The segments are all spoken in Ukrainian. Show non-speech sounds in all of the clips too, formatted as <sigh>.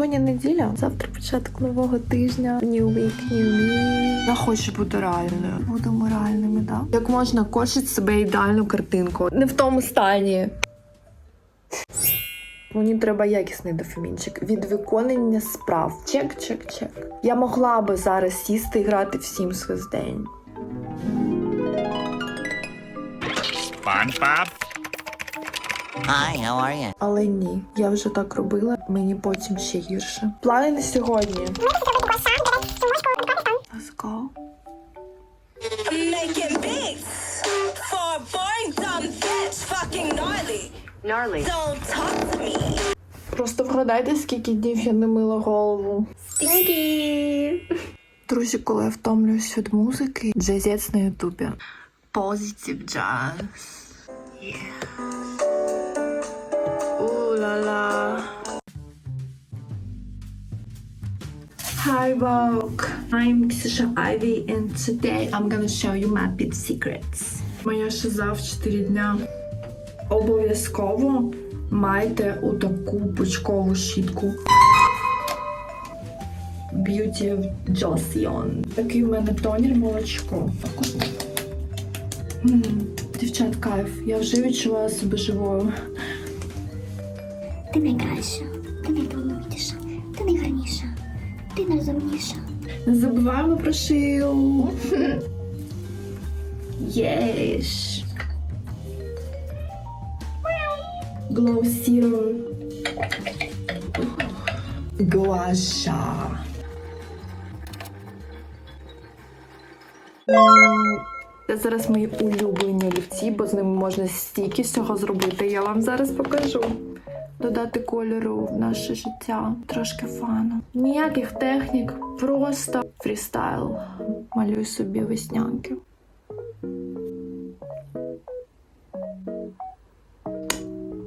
Сьогодні неділя, завтра початок нового тижня. New week, new me. Я хочу бути реальною. Будемо реальними, да? Як можна кошити себе ідеальну картинку? Не в тому стані. Мені треба якісний дофамінчик від виконання справ. Чек, чек, чек. Я могла би зараз сісти і грати в Sims весь день. SpongeBob? Hi, how are you? Але ні, я вже так робила, мені потім ще гірше. Плани на сьогодні. Let's go. I'm making beats for a boring dumb bitch, fucking gnarly. Gnarly. Don't talk to me. Просто вгадайте, скільки днів я не мила голову. Стінкі! Друзі, коли я втомлююсь від музики, джазець на ютубі. Positive jazz. Yeah. Hi Vogue! I'm Kсюша Ivy and today I'm gonna show you my big secrets. Моя шиза в 4 дня. Обов'язково майте отаку пучкову щітку. Beauty of Joseon. Такий в мене тонір молочко. Дівчат, кайф. Я вже відчуваю себе живою. Ти найкраща, ти найгарніша, ти найрозумніша. Не забуваємо про шию. Єш. Glow Serum. Гуаша. Це зараз мої улюблені олівці, бо з ними можна стільки всього зробити. Я вам зараз покажу. Додати кольору в наше життя. Трошки фану. Ніяких технік, просто фрістайл. Малюю собі веснянки.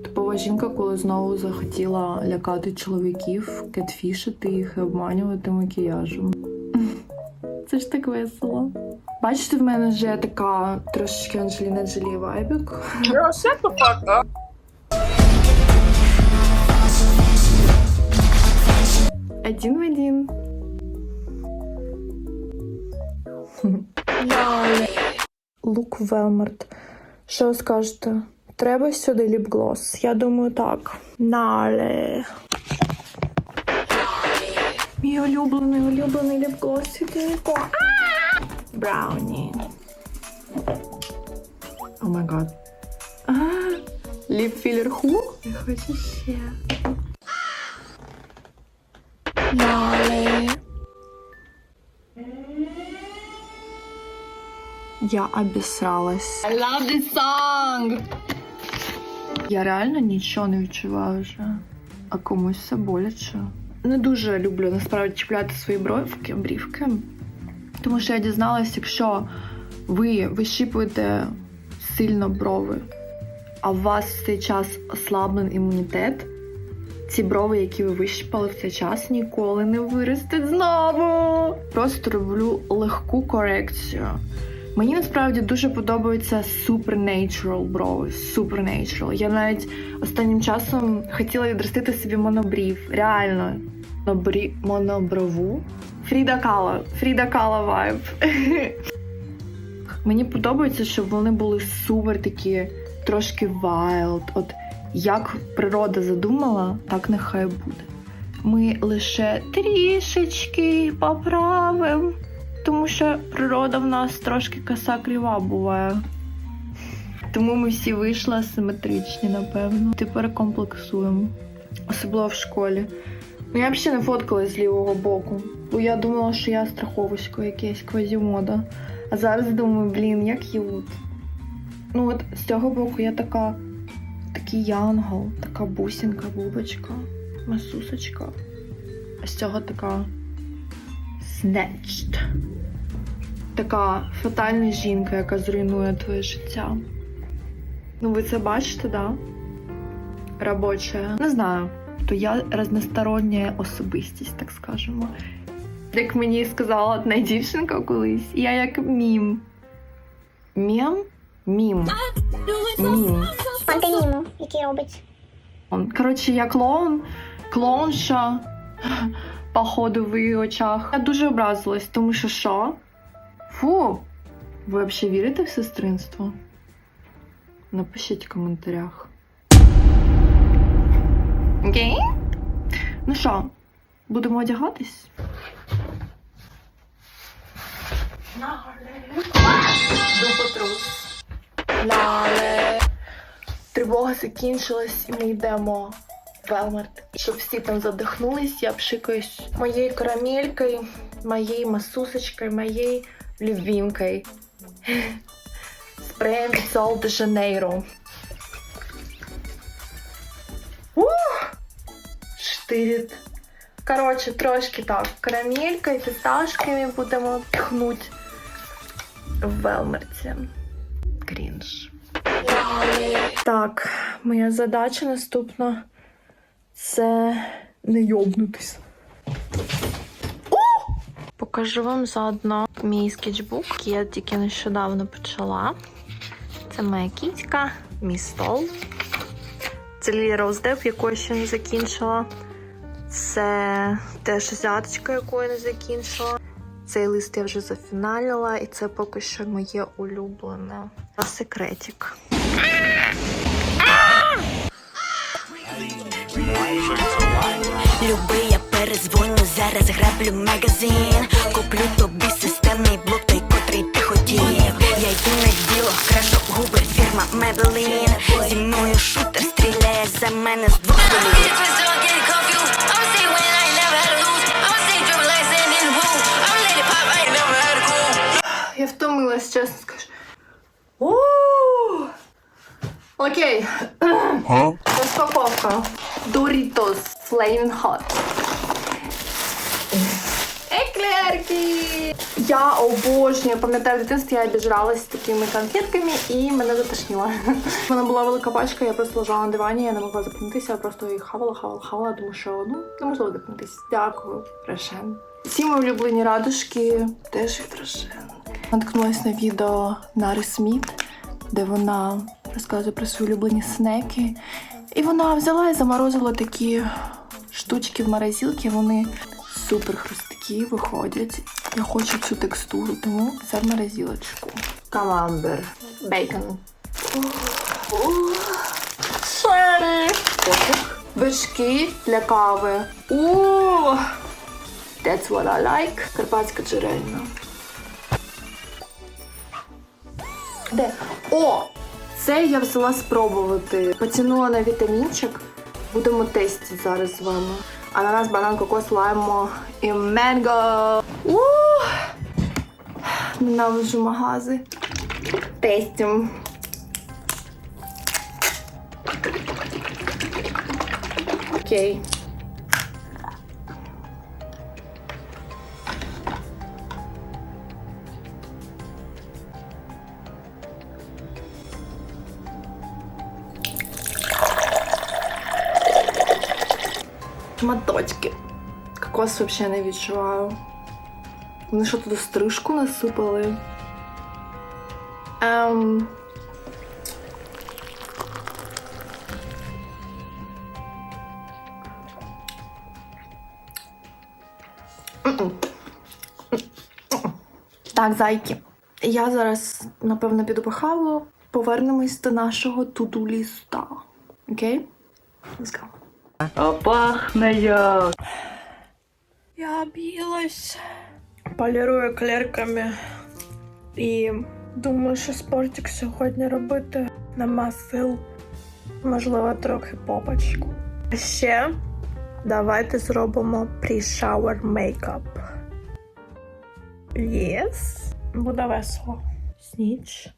Типова жінка, коли знову захотіла лякати чоловіків, кетфішити їх і обманювати макіяжем. <laughs> Це ж так весело. Бачите, в мене вже така трошечки Анджеліна Джолі вайбік. Girl, shut the fuck Один в один. Лук Велмарт. Що скажете? Треба сюди ліпглос? Я думаю, так. Нале. Мій улюблений, улюблений ліпглос. Брауні. О май гад. Ліп філер ху? Я хочу ще. Я обісралась. I love this song! Я реально нічого не відчуваю вже. А комусь все боляче. Не дуже люблю насправді чіпляти свої бровки, брівки. Тому що я дізналась, якщо ви вищіпуєте сильно брови, а у вас в цей час ослаблений імунітет, ці брови, які ви вищипали в цей час, ніколи не виростуть знову. Просто роблю легку корекцію. Мені насправді дуже подобаються supernatural брови. Supernatural. Я навіть останнім часом хотіла відростити собі монобрів. Реально. Монобрі... Моноброву. Фріда Кала. Фріда Кала вайб. <laughs> Мені подобається, щоб вони були супер такі, трошки wild. От як природа задумала, так нехай буде. Ми лише трішечки поправимо. Тому що природа в нас трошки коса крива буває. Тому ми всі вийшли асиметричні, напевно. Тепер комплексуємо. Особливо в школі. Ну я взагалі не фоткалась з лівого боку, бо я думала, що я страховисько якесь квазімода. А зараз думаю, блін, як к'ют. Ну от з цього боку я така, такий янгол, така бусинка, бубочка, масусочка. А з цього така Snatched. Така фатальна жінка, яка зруйнує твоє життя. Ну, ви це бачите, да? Робоча. Не знаю. То я разностороння особистість, так скажемо. Як мені сказала одна дівчинка колись, я як мім. Мім? Мім. Мім. Пантоміму, який робить. Коротше, я клоун, клоунша, походу в її очах. Я дуже образилась, тому що що? Фу! Ви взагалі вірите в сестринство? Напишіть в коментарях. Окей? Ну що, будемо одягатись? Тривога закінчилась, і ми йдемо Велмарт. Щоб всі там задихнулись, я пшикаюсь моєю карамелькою, моєю масусочкою, моєю любимкою. <laughs> Спреєм Сол де Жанейро. Штирит. Коротше, трошки так. Карамелькою, фісташками будемо пхнуть в Велмарті. Крінж. Так, моя задача наступна це не йобнутись. Покажу вам заодно мій скетчбук, який я тільки нещодавно почала. Це моя кітька, мій стол. Це Лілі Роуздеп, яку я ще не закінчила. Це теж взяточка, яку я не закінчила. Цей лист я вже зафіналила, і це поки що моє улюблене. Секретик. Люби, я перезвоню, зараз граблю магазин. Куплю тобі системний блок, той котрий ти хотів. Я йду на діло, крашу губи, фірма Maybelline Зі мною шутер стріляє за мене з двох. Я втомилась, чесно скажу. Окей. Розпаковка. Doritos Flaming Hot. Еклерки! Я обожнюю, пам'ятаю, в дитинстві я обіжралась такими конфетками і мене затошнило. У <laughs> мене була велика пачка, я просто лежала на дивані, я не могла зупинитися, я просто їх хавала, хавала, хавала, тому що ну неможливо зупинитись. Дякую, Рошен. Всі мої улюблені радужки теж від Рошен. Наткнулася на відео Нари Сміт, де вона розказує про свої улюблені снеки. І вона взяла і заморозила такі штучки в морозилці, вони супер хрусткі виходять. Я хочу цю текстуру, тому це в морозилочку. Камамбер. Бейкон. Шері. Вершки для кави. О! That's what I like. Карпатська джерельна. Де? О! Це я взяла спробувати. Поцінула на вітамінчик. Будемо тестити зараз з вами. Ананас, банан, кокос, лаймо і менго. У! Ненавиджу магази. Тестим. Окей. Шматочки. Кокос вообще не відчуваю. Вони що туди стрижку насипали? Ем... Так, зайки. Я зараз, напевно, піду похаваю. Повернемось до нашого туду ліста. Окей? Let's go. А пахне як. Я об'їлась. Полірую клерками. І думаю, що спортик сьогодні робити нема сил. Можливо, трохи попочку. А ще давайте зробимо pre-shower makeup. Yes. Буде весело. Сніч.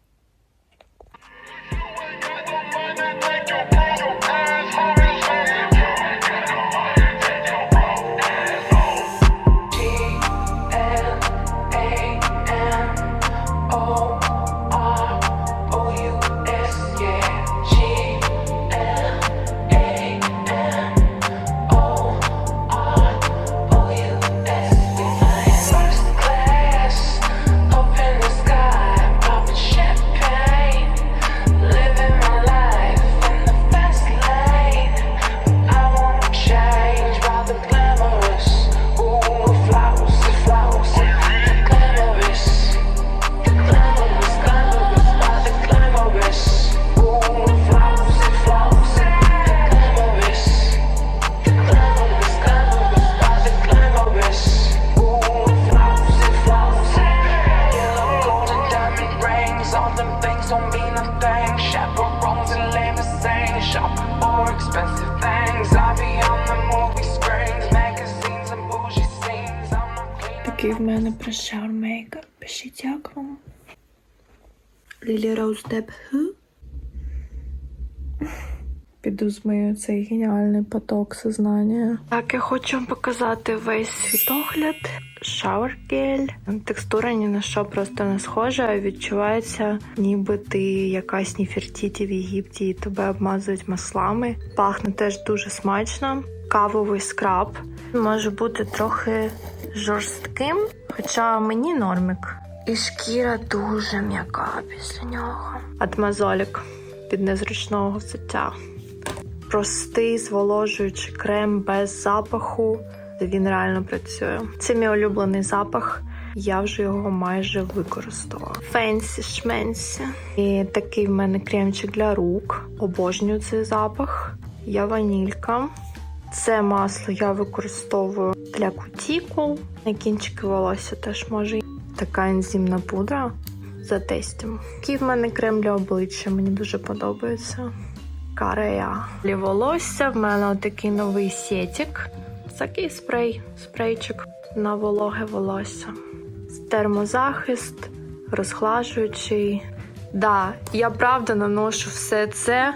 Пишіть, вам. Лілі Роуз Деп Піду змию цей геніальний поток сознання. Так, я хочу вам показати весь світогляд. Шауер гель. Текстура ні на що просто не схожа, а відчувається, ніби ти якась Ніфертіті в Єгипті і тебе обмазують маслами. Пахне теж дуже смачно. Кавовий скраб. Може бути трохи жорстким, хоча мені нормик. І шкіра дуже м'яка після нього. Атмазолік від незручного взуття. Простий зволожуючий крем без запаху. Він реально працює. Це мій улюблений запах. Я вже його майже використала. Фенсі шменсі. І такий в мене кремчик для рук. Обожнюю цей запах. Я ванілька. Це масло я використовую для кутікул. На кінчики волосся теж може. Така ензимна пудра. Затестимо. Такий в мене крем обличчя. Мені дуже подобається. Карея. Для волосся в мене отакий новий сетік. Такий спрей, спрейчик на вологе волосся. Термозахист, розхлажуючий. Да, я правда наношу все це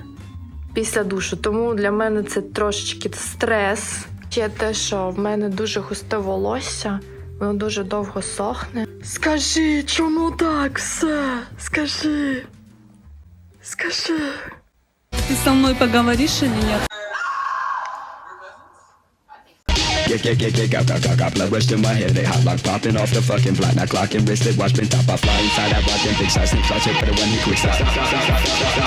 після душу, тому для мене це трошечки стрес. Ще те, що в мене дуже густе волосся, воно дуже довго сохне. Скажи, чому так все? Скажи. Скажи. Ты со мной поговоришь или нет? Get, get, get, get, got, got, got, got blood rush to my head. They hot lock popping off the fucking block. Not clocking wristed, watch been top. I fly inside that rock and big size. Think clutch it better when he quick stop. stop, stop, stop, stop,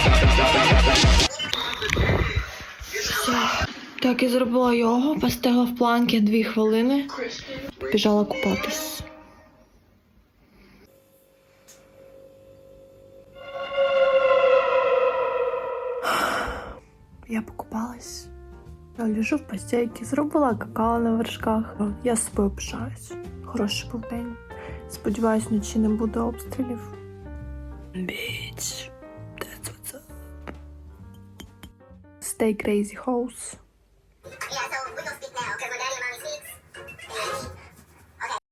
stop, Так, я зробила йогу, постигла в планки дві хвилини. Біжала купатись. Я покупалась. Я лежу в постельці, зробила какао на вершках. Я з собою пишаюсь. Хороший був день. Сподіваюсь, вночі не буде обстрілів. Біч. That's. Stay crazy house.